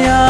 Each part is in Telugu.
చేయుమయా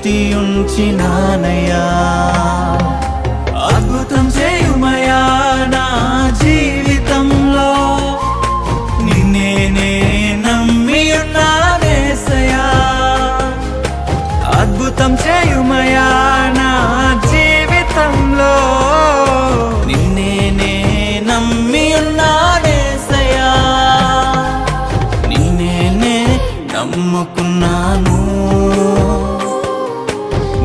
దృష్టి ఉంచి నానయా అద్భుతం చేయుమయా నా జీవితంలో. నిన్నేనే నమ్మి ఉన్నానేసయా అద్భుతం చేయుమయా నా జీవితంలో. నిన్నేనే నమ్మి ఉన్నానేసయా నిన్నేనే నమ్ముకున్నాను.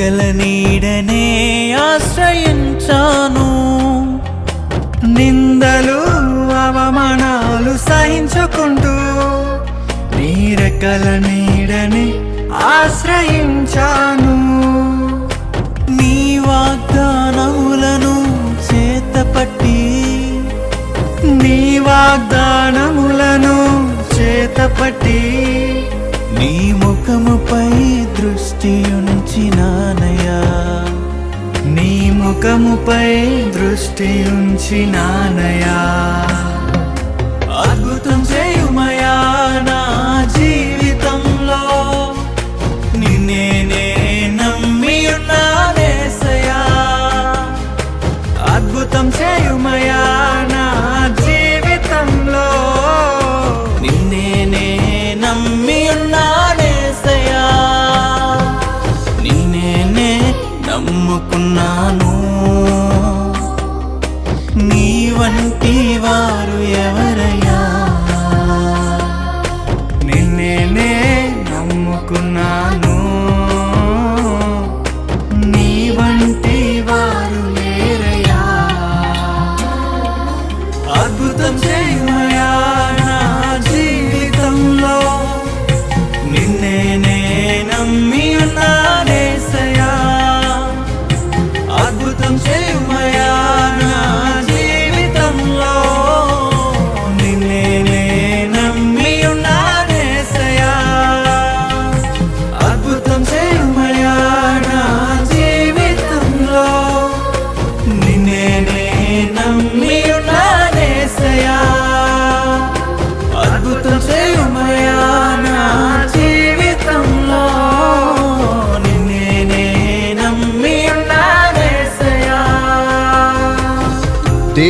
నీరెక్కల నీడనే ఆశ్రయించాను. నిందలు అవమానాలు సహించుకుంటూ నీరెక్కల నీడని ఆశ్రయించాను. నీ వాగ్దానములను చేతపట్టి నీ వాగ్దానములను చేతపట్టి నీ ముఖముపై ఉంచినానయా నీ ముఖముపై దృష్టి ఉంచినానయా